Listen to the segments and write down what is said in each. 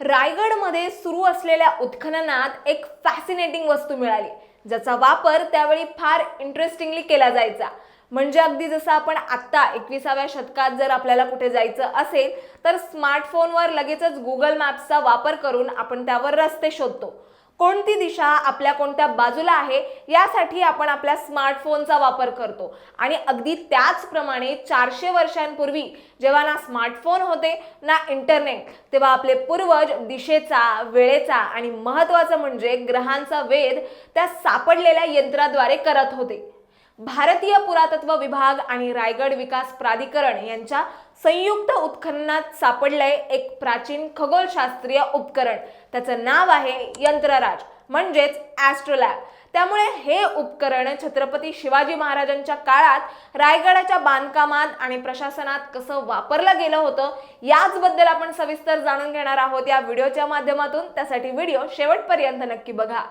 रायगडमध्ये सुरू असलेल्या उत्खननात एक फॅसिनेटिंग वस्तू मिळाली ज्याचा वापर त्यावेळी फार इंटरेस्टिंगली केला जायचा. म्हणजे अगदी जसं आपण आत्ता एकविसाव्या शतकात जर आपल्याला कुठे जायचं असेल तर स्मार्टफोनवर लगेचच गुगल मॅप्सचा वापर करून आपण त्यावर रस्ते शोधतो. कोणती दिशा आपल्या कोणत्या बाजूला आहे यासाठी आपण आपल्या स्मार्टफोनचा वापर करतो. आणि अगदी त्याचप्रमाणे चारशे वर्षांपूर्वी जेव्हा ना स्मार्टफोन होते ना इंटरनेट तेव्हा आपले पूर्वज दिशेचा वेळेचा आणि महत्त्वाचं म्हणजे ग्रहांचा वेध त्या सापडलेल्या यंत्राद्वारे करत होते. भारतीय पुरातत्व विभाग आणि रायगड विकास प्राधिकरण यांच्या संयुक्त उत्खननात सापडलंय एक प्राचीन खगोलशास्त्रीय उपकरण. त्याचं नाव आहे यंत्रराज म्हणजेच ॲस्ट्रोलॅब त्यामुळे हे उपकरण छत्रपती शिवाजी महाराजांच्या काळात रायगडाच्या बांधकामात आणि प्रशासनात कसं वापरलं गेलं होतं याचबद्दल आपण सविस्तर जाणून घेणार आहोत या व्हिडिओच्या माध्यमातून. त्यासाठी व्हिडिओ शेवटपर्यंत नक्की बघा.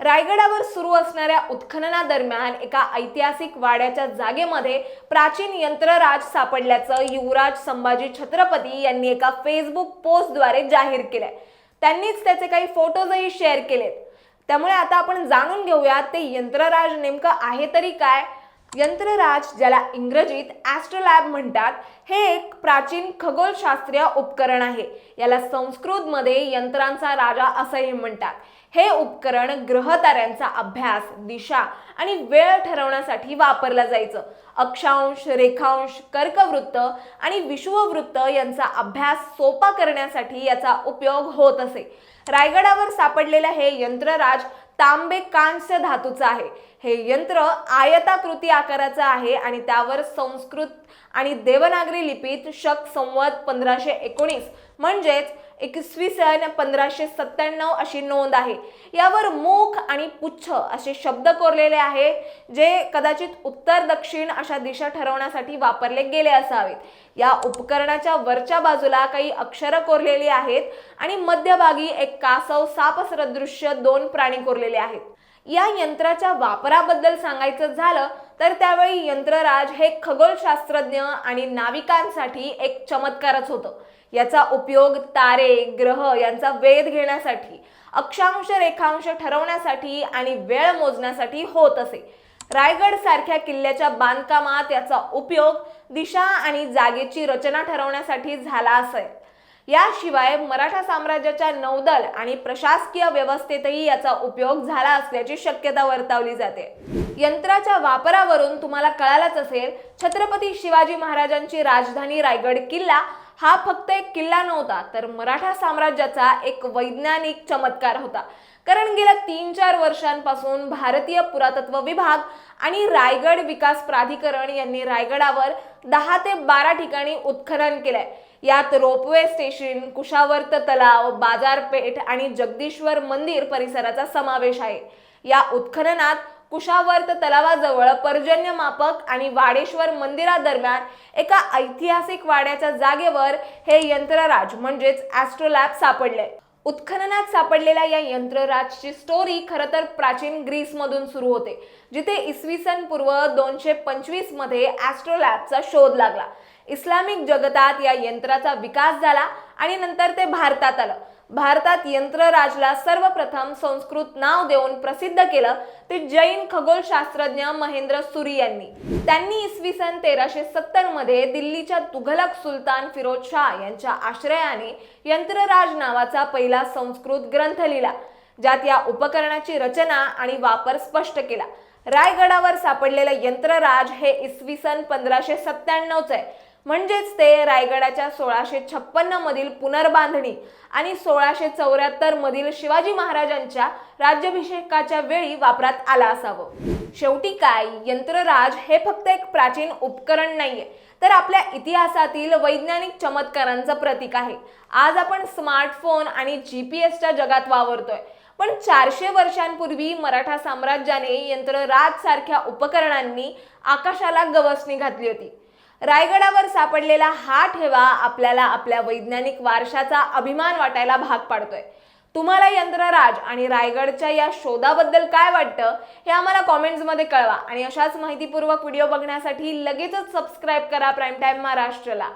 रायगडावर सुरू असणाऱ्या उत्खननादरम्यान एका ऐतिहासिक वाड्याच्या जागेमध्ये प्राचीन यंत्रराज सापडल्याचं युवराज संभाजी छत्रपती यांनी एका फेसबुक पोस्टद्वारे जाहीर केलंय. त्यांनीच त्याचे काही फोटोजही शेअर केलेत. त्यामुळे आता आपण जाणून घेऊयात ते यंत्रराज नेमकं आहे तरी काय? यंत्रराज ज्याला इंग्रजीत ॲस्ट्रोलॅब म्हणतात हे एक प्राचीन खगोलशास्त्रीय उपकरण आहे. याला संस्कृतमध्ये यंत्रांचा राजा असंही म्हणतात. हे उपकरण ग्रहताऱ्यांचा अभ्यास दिशा आणि वेळ ठरवण्यासाठी वापरलं जायचं. अक्षांश रेखांश कर्कवृत्त आणि विषुववृत्त यांचा अभ्यास सोपा करण्यासाठी याचा उपयोग होत असे. रायगडावर सापडलेलं हे यंत्रराज तांबे कांस्य धातूचं आहे. हे यंत्र आयताकृती आकाराचं आहे आणि त्यावर संस्कृत आणि देवनागरी लिपीत शक संवत पंधराशे एकोणीस म्हणजेच एकवीसवी सन पंधराशे सत्त्याण्णव अशी नोंद आहे. यावर मुख आणि पुच्छ असे शब्द कोरलेले आहे जे कदाचित उत्तर दक्षिण अशा दिशा ठरवण्यासाठी वापरले गेले असावेत. या उपकरणाच्या वरच्या बाजूला काही अक्षरं कोरलेली आहेत आणि मध्यभागी एक कासव सापसदृश्य दोन प्राणी कोरले कोरलेले आहेत. या यंत्राच्या वापराबद्दल सांगायचं झालं तर त्यावेळी यंत्रराज हे खगोलशास्त्रज्ञ आणि नाविकांसाठी एक चमत्कारच होतं. याचा उपयोग तारे ग्रह यांचा वेध घेण्यासाठी अक्षांश रेखांश ठरवण्यासाठी आणि वेळ मोजण्यासाठी होत असे. रायगड सारख्या किल्ल्याच्या बांधकामात याचा उपयोग दिशा आणि जागेची रचना ठरवण्यासाठी झाला असेल याशिवाय मराठा साम्राज्याच्या नौदल आणि प्रशासकीय व्यवस्थेतही याचा उपयोग झाला असल्याची शक्यता वर्तवली जाते. यंत्राच्या वापरावरून तुम्हाला कळालंच असेल छत्रपती शिवाजी महाराजांची राजधानी रायगड किल्ला हा फक्त एक किल्ला नव्हता तर मराठा साम्राज्याचा एक वैज्ञानिक चमत्कार होता. कारण गेल्या तीन चार वर्षांपासून भारतीय पुरातत्व विभाग आणि रायगड विकास प्राधिकरण यांनी रायगडावर दहा ते बारा ठिकाणी उत्खनन केलंय. यात रोपवे स्टेशन कुशावर्त तलाव बाजारपेठ आणि जगदीश्वर मंदिर परिसराचा समावेश आहे. या उत्खननात कुशावर्त तलावाजवळ पर्जन्यमापक आणि वाडेश्वर मंदिरादरम्यान एका ऐतिहासिक वाड्याच्या जागेवर हे यंत्रराज म्हणजेच ॲस्ट्रोलॅब सापडले. उत्खननात सापडलेल्या या यंत्रराजची स्टोरी खरं तर प्राचीन ग्रीसमधून सुरू होते जिथे इसवी सन पूर्व दोनशे पंचवीसमध्ये ॲस्ट्रोलॅबचा शोध लागला. इस्लामिक जगतात या यंत्राचा विकास झाला आणि नंतर ते भारतात आलं. भारतात यंत्रराजला सर्वप्रथम संस्कृत नाव देऊन प्रसिद्ध केलं ते जैन खगोलशास्त्रज्ञ महेंद्र सुरी यांनी. त्यांनी इसवी सन तेराशे सत्तरमध्ये दिल्लीच्या तुघलक सुलतान फिरोज शाह यांच्या आश्रयाने यंत्रराज नावाचा पहिला संस्कृत ग्रंथ लिहिला ज्यात या उपकरणाची रचना आणि वापर स्पष्ट केला. रायगडावर सापडलेलं यंत्रराज हे इसवी सन पंधराशे सत्त्याण्णवचं आहे. म्हणजेच ते रायगडाच्या सोळाशे छप्पन्न मधील पुनर्बांधणी आणि सोळाशे चौऱ्याहत्तर मधील शिवाजी महाराजांच्या राज्याभिषेकाच्या वेळी वापरात आला असावं. शेवटी काय? यंत्रराज हे फक्त एक प्राचीन उपकरण नाहीये तर आपल्या इतिहासातील वैज्ञानिक चमत्कारांचं प्रतीक आहे. आज आपण स्मार्टफोन आणि जी पी एसच्या जगात वावरतोय. पण चारशे वर्षांपूर्वी मराठा साम्राज्याने यंत्रराज सारख्या उपकरणांनी आकाशाला गवसणी घातली होती. रायगडावर सापडलेला हा ठेवा आपल्याला आपल्या वैज्ञानिक वारशाचा अभिमान वाटायला भाग पाडतोय. तुम्हाला यंत्रराज आणि रायगडच्या या शोधाबद्दल काय वाटतं हे आम्हाला कॉमेंट्समध्ये कळवा आणि अशाच माहितीपूर्वक व्हिडिओ बघण्यासाठी लगेचच सबस्क्राईब करा प्राईम टाईम महाराष्ट्रला.